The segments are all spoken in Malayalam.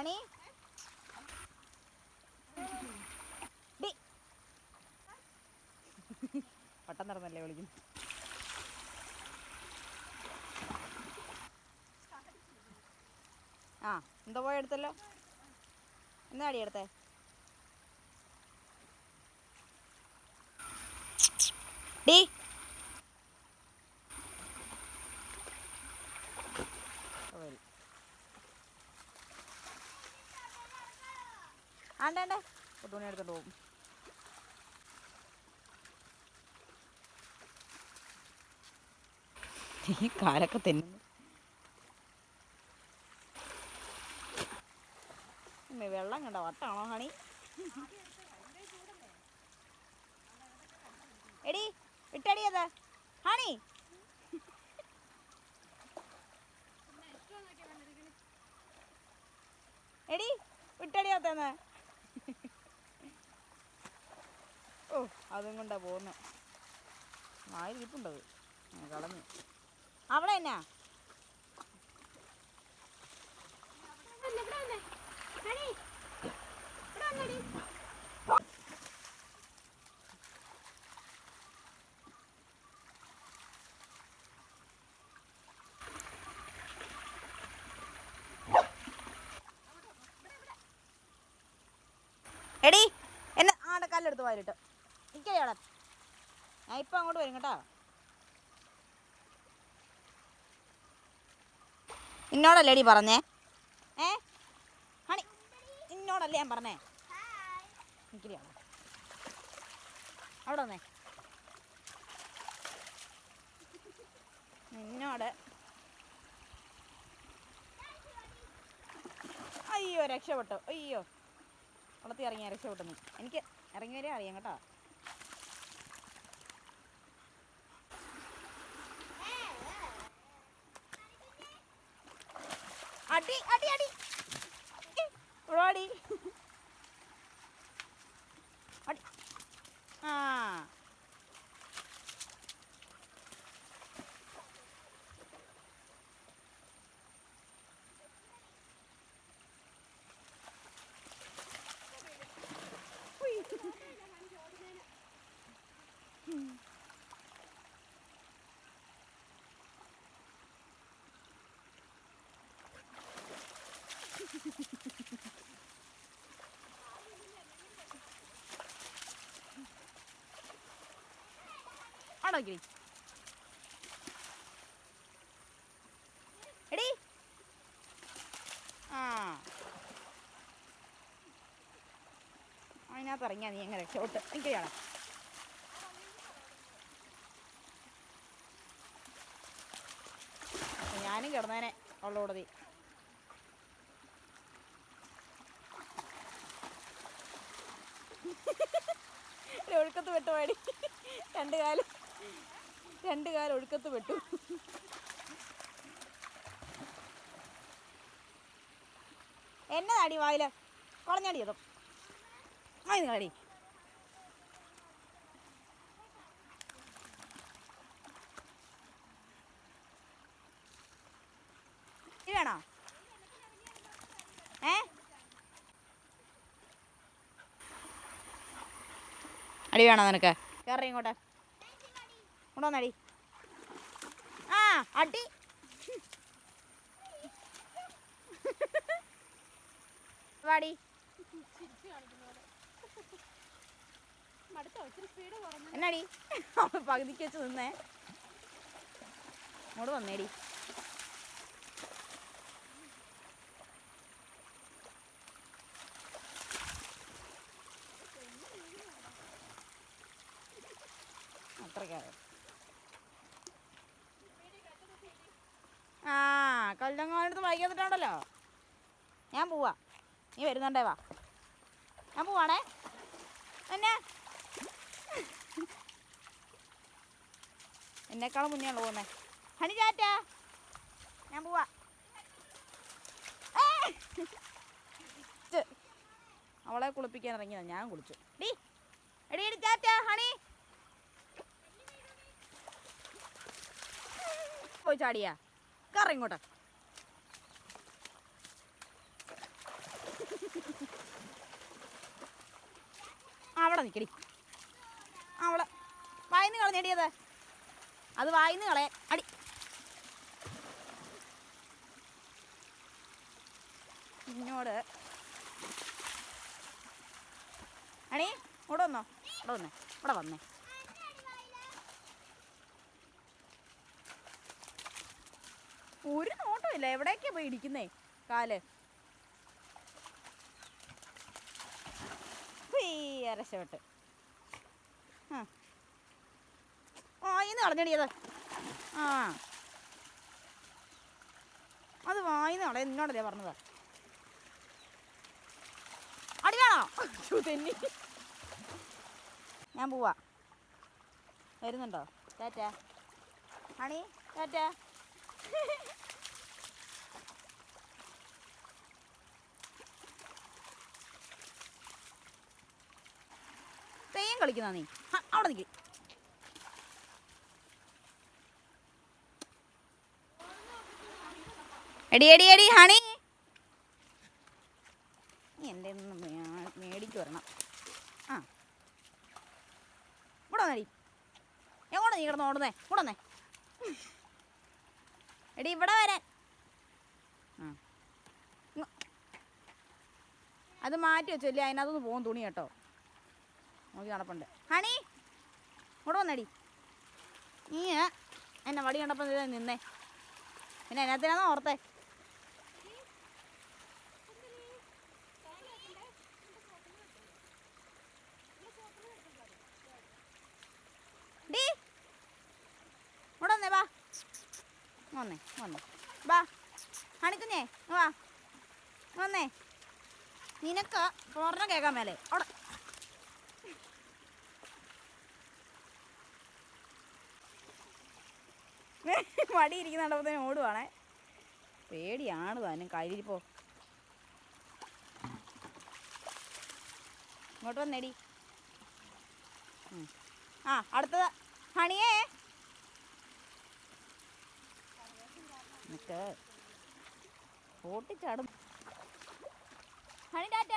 ഹണി പട്ടം നടന്നല്ലേ വിളിക്കുന്നു ആ എന്താ പോയെടുത്തല്ലോ? എന്നാടി എടുത്തേ ഡി വരും ആണ്ടേ തുണി എടുത്തോണ്ട് പോകും. ഈ കാലൊക്കെ ഉമ്മേ, വെള്ളം കണ്ട? വട്ടാണോ ഹണി? എടി ഇട്ടടി അത്. ഹണി. എടി വിട്ടടിയാത്തന്ന് ഓ അതും കൊണ്ടാ പോകുന്നു ആയിരിപ്പുണ്ടത് കളഞ്ഞു. അവിടെ എന്നാ? എടി എന്നെ ആടെ കല്ലെടുത്ത് വാരിട്ട് ഇക്കടെ ഞാൻ ഇപ്പം അങ്ങോട്ട് വരും കേട്ടോ. നിന്നോടല്ലേ എടി പറഞ്ഞേ? ഏ? ഹണി നിന്നോടല്ലേ ഞാൻ പറഞ്ഞേ? അവിടെ വന്നേ. നിന്നോട്. അയ്യോ രക്ഷപ്പെട്ടു. അയ്യോ. കുളത്തിൽ ഇറങ്ങിയ രക്ഷപ്പെട്ടെന്ന് എനിക്ക് ഇറങ്ങി വരെ അറിയാം കേട്ടോ. അടി അടി അടി. ഓടി അടി. ആ. അടക്കി എടി. ആ. അതിനകത്ത് നീ എങ്ങനെ ഷോട്ട് എനിക്കറിയാം ഞാനും കിടന്നേനെ ഉള്ളോടതി ഒഴുക്കത്ത് പെട്ടു പാടി രണ്ട് കാലം. രണ്ട് കാലം ഒഴുക്കത്ത് പെട്ടു. എന്നതാടി വായിൽ. കളഞ്ഞടി അതും. വായി നിങ്ങളടി വേണോ? ഏ? അടി വേണോ നിനക്ക്? കയറി ഇങ്ങോട്ട്. കൊണ്ടുവന്നടി ആ അടി. വാടി. എന്നാടി? പകുതിക്ക് വെച്ച് നിന്നേ. അങ്ങോട്ട് വന്നേടി അത്രയ്ക്കായോ ആ കല്ലങ്ങാനടുത്ത് വൈകുന്നിട്ടാണല്ലോ ഞാൻ പോവാ. നീ വരുന്നുണ്ടേ വാ. ഞാൻ പോവാണേ. എന്നെ എന്നെക്കാളും മുന്നേ ഉള്ളു പോകുന്നേ ഹണി ചാറ്റ. ഞാൻ പോവാ. അവളെ കുളിപ്പിക്കാൻ ഇറങ്ങിയതാ ഞാൻ കുളിച്ചു. എടി എടി ചാറ്റ ഹണി. പോയി ചാടിയാ. കറ അവിടെ നിൽക്കടി അവളെ വായിന്ന് കളഞ്ഞടിയത് അത് വായിന്ന് കളയ അടി. ഇങ്ങോട് അണി ഇവിടെ വന്നോ? ഇവിടെ വന്നേ. ഇവിടെ വന്നേ. ഒരു നോട്ടമില്ല. എവിടേക്കാ പോയി ഇടിക്കുന്നേ? കാൽ. രക്ഷപ്പെട്ട് ആ. ഇന്ന് കളഞ്ഞടിയത് ആ. അത് വായിന്ന് കളയ നിന്നോടല്ലേ പറഞ്ഞത്? അടിയാണോ തെന്നി. ഞാൻ പോവാ. വരുന്നുണ്ടോ? ടാറ്റ. Honey tata. കളിക്കുന്ന നീ. അവിടെ നിൽക്കി എടി എടി എടി ഹണി. എന്റെ മേടിക്ക് വരണം. ആ. ഇവിടെ വന്നടി. എങ്ങോട്ടാ നീ കിടന്ന് ഓടുന്നേ? ഇവിടെ വന്നേ. എടി ഇവിടെ വരാൻ. അത് മാറ്റി വെച്ചല്ലേ അതിനകത്തൊന്ന് പോകും തുണി കേട്ടോ. നോക്കി നടപ്പുണ്ട് ഹണി ഇവിടെ വന്നടി. നീ എന്നെ വടി കണ്ടപ്പം നിന്നേ. പിന്നെ എന്നാത്തിനാന്ന് ഓർത്തേ? ഡീ വന്നേ വാ വന്നേ വാ ഇങ്ങ് വാ. വന്നേ. നിനക്ക് പറഞ്ഞ കേൾക്കാൻ മേലെ. അവിടെ. മടി ഇരിക്കുന്നുണ്ടപ്പോൾ തന്നെ ഓടുവാണേ. പേടിയാണ് താനും. കഴിപ്പോ ഇങ്ങോട്ട് വന്നേടി. ആ അടുത്തത്. ഹണിയേ. ഓട്ടിച്ചാടും ഹണി ടാറ്റ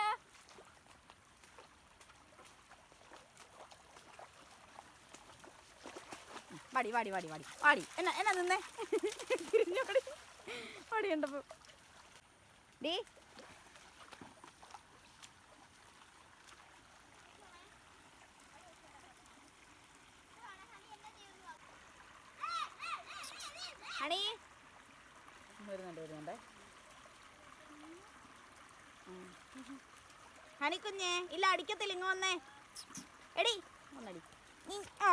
വാടി വാടി വാടി വാടി. വാടി. എന്നാ എന്നാ നിന്നേ? തിരിഞ്ഞോടി. വാടി കണ്ടപ്പോ ഡീ. ഹണി. വരുന്നുണ്ട് വരുന്നുണ്ട്. ഉം. ഹണി കുഞ്ഞേ ഇല്ല അടിക്കത്തില്ല ഇങ്ങ് വന്നേ. എടി. ഒന്നടി ആ.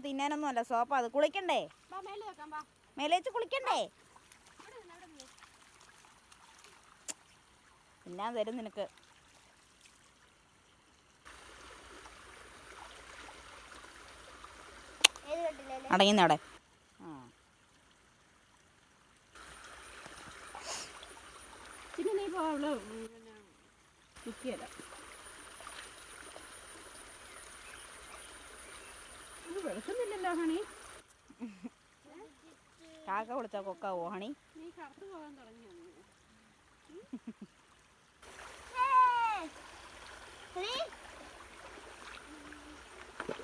തിന്നാനൊന്നും അല്ല സോപ്പ അത് കുളിക്കണ്ടേ? മേലേച്ച് കുളിക്കണ്ടേ? തിന്നാൻ തരും നിനക്ക്. അടങ്ങുന്ന അവിടെ ആ പിന്നെ നീ ഇപ്പോൾ അവൾ പിന്നെ കുക്കിയല്ല ഇത് വെളുക്കുന്നില്ലല്ലോ ഹണി കാക്ക കുളിച്ചാ കൊക്കാവോ ഹണി?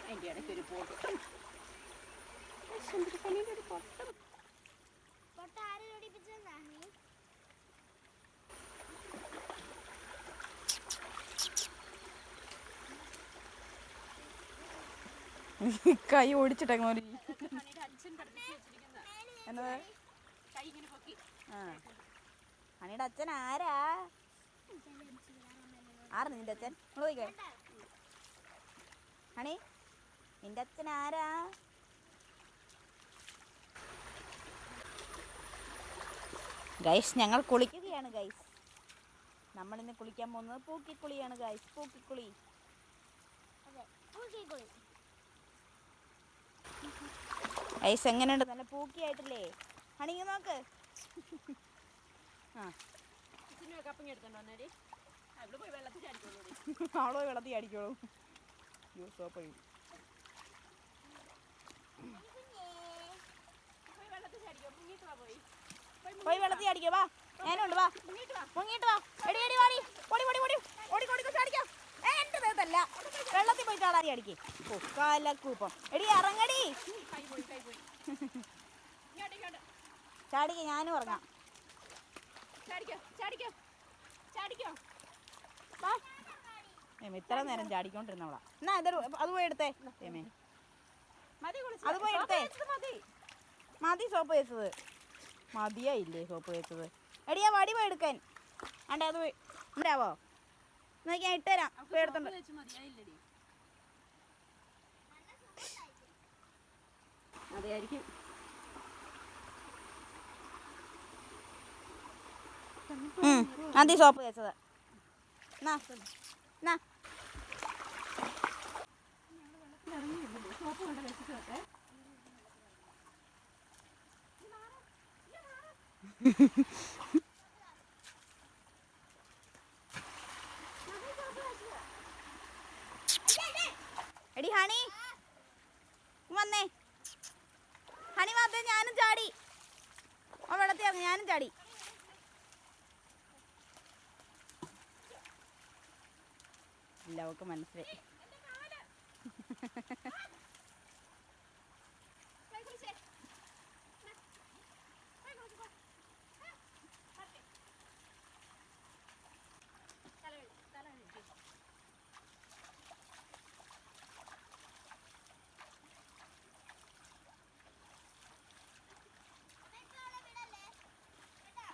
അതിന്റെ ഇടയ്ക്ക് ഒരു പൊട്ടും ഒരു പൊട്ടും. കൈ ഓടിച്ചിട്ടേക്കുന്ന ഒരു ആ. അച്ഛൻ ആരാ? ആറ് നിന്റെ അച്ഛൻ? നോക്കിക്കേ ഹണി നിന്റെ അച്ഛൻ ആരാ? ഗൈസ് ഞങ്ങൾ കുളിക്കുകയാണ് ഗൈസ്. നമ്മളിന്ന് കുളിക്കാൻ പോകുന്നത് പൂക്കിക്കുളിയാണ് ഗൈസ്. പൂക്കിക്കുളി. ഗൈസ് എങ്ങനെയുണ്ട്? നല്ല പൂക്കിയായിട്ടില്ലേ? ഹണി ഇങ്ങ് നോക്ക്. ആ. എടുത്തോണ്ടോ അന്നേരി അവിടെ പോയി വെള്ളത്തിൽ അവളോ അടിക്കോളൂ സോപ്പ്. പോയി വെള്ളത്തിൽ ചാടിക്കോ. മുങ്ങിക്കോ പോയി. വെള്ളത്തിൽ അടിക്കോ വാ. ഞാനുണ്ട് വാ. മുങ്ങിട്ട് വാ. എടി എടി വാടി. ഓടി ഓടി ഓടി. ഓടി ഓടി ചാടിക്കോ. ഏ എന്റെ ദേഹത്തല്ല വെള്ളത്തിൽ പോയി ചാടാറി അടിക്കേ ഓ കാലക്കൂപ്പം. എടി ഇറങ്ങടി. ചാടിക്കേ ഞാനും ഇറങ്ങാം ചാടിക്കോ ചാടിക്കോ ചാടിക്കോ. ഏമ ഇത്ര നേരം ചാടിക്കൊണ്ടിരുന്നവളാ. എന്നാ ഇതൊരു അത് പോയി എടുത്തേ. ഏമേ. അത് പോയി സോപ്പ് എടുത്തേ. മതി. സോപ്പ് വെച്ചത് മതിയായില്ലേ സോപ്പ് വെച്ചത് എടിയാ വടി പോയി എടുക്കാൻ. അണ്ടേ അത് പോയി. ഉണ്ടാവോ നോക്കി ഞാൻ ഇട്ടുതരാം പോയി എടുത്തോണ്ട്. അതെയായിരിക്കും മതി സോപ്പ് തേച്ചത്. എടി ഹണി. വന്നേ. ഹണി വന്നേ ഞാനും ചാടി. ഓ വെള്ളത്തിൽ ഞാനും ചാടി. ഇല്ല അവൾക്ക് മനസ്സിലായി.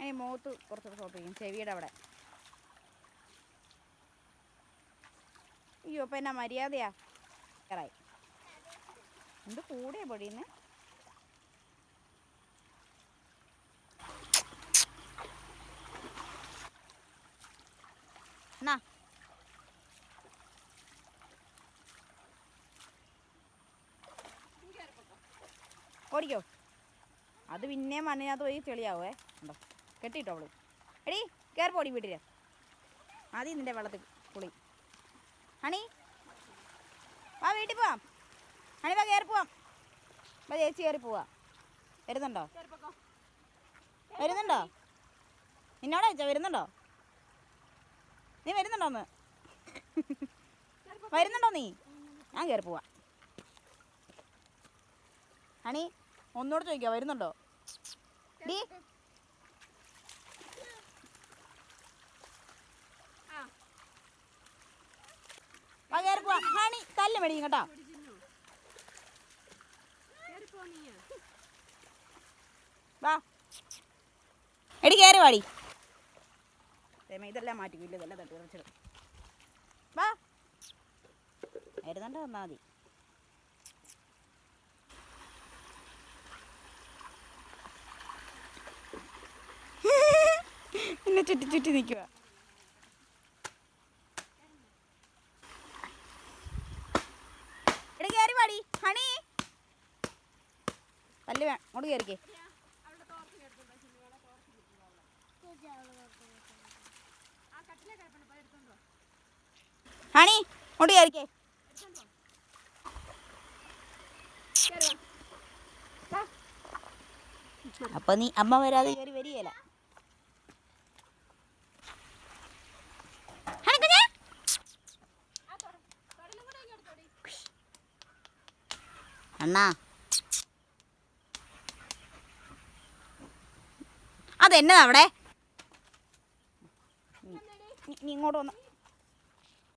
ഇനി മൂത്ത് കുറച്ചുകൂടെ സോപ്പ് ചെയ്യും. ചെവിയുടെ അവിടെ. അപ്പം എന്നാ മര്യാദയാ? കറായി. എന്ത് കൂടിയാ പൊടിയുന്നേ എന്നാ? ഓടിക്കോ. അത് പിന്നെ മണ്ണിനകത്ത് പോയി ചെളിയാവേ ഉണ്ടോ കെട്ടിട്ടോ അവൾ. എടി കയറി പോടി ആദ്യം നിന്റെ വെള്ളത്തിൽ കുളി. ഹണി വാ വീട്ടിൽ പോവാം. ഹണി വാ കയറി പോവാം. വാ ചേച്ചി കയറി പോവാം. വരുന്നുണ്ടോ? വരുന്നുണ്ടോ? നിന്നോടെ ചോദിച്ചാ വരുന്നുണ്ടോ? നീ വരുന്നുണ്ടോ ഒന്ന്? വരുന്നുണ്ടോ നീ? ഞാൻ കയറി പോവാ. ഹണി ഒന്നുകൂടെ ചോദിക്കാം വരുന്നുണ്ടോ? ഡീ ആ വാ കയറി പോവാ തല്ല് മേടിക്കും കേട്ടോ. വാ. എടി കയറി വാടി. തേമ ഇതെല്ലാം മാറ്റിക്കില്ല ഇതെല്ലാം തട്ടി വാ. വരുന്നുണ്ടോ വന്നാൽ മതി. എന്നെ ചുറ്റി ചുറ്റി നിൽക്കുക എടി കയറി വാടി ഹണി തല്ല് വേ അങ്ങോട്ട് കയറിക്കേ അവളുടെ തോർത്ത് കേട്ടിട്ടുണ്ടോ ചിന്നുകളെ തോർത്ത് കിട്ടുന്നു ആ കട്ടിലെ കിടപ്പുണ്ട് പോയി കയറിക്കേ. ഹണി അങ്ങോട്ട് കയറിക്കേ. അപ്പൊ നീ അമ്മ വരാതെ കയറി വരികയില്ല. അണ്ണാ. നീ- നീ ഇങ്ങോട്ട് വന്ന്.